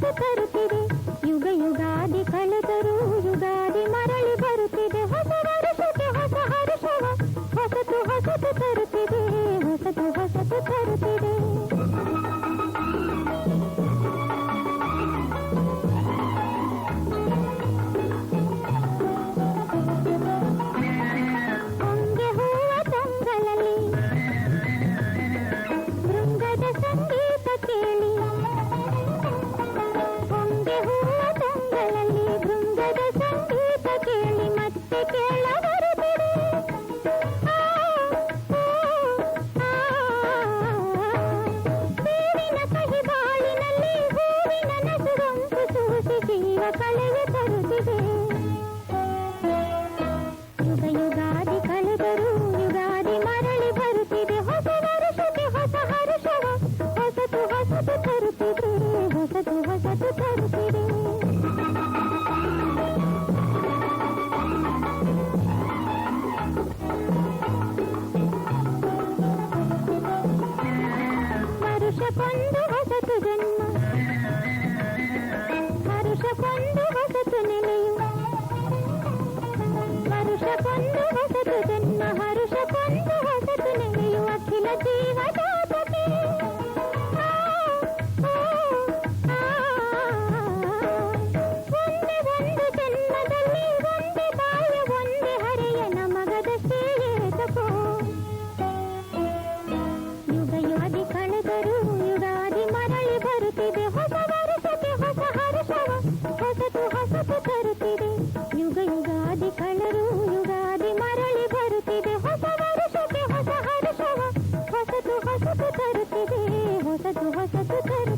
pa pa pa పొందు వసతు జన్మ హరుష పొందు వసతు నిలయు హరుష పొందు వసతు జన్మ హరుష పొందు వసతు నిలయు అఖిల జీ ಹೊಸತು ಹೊಸತು ತರು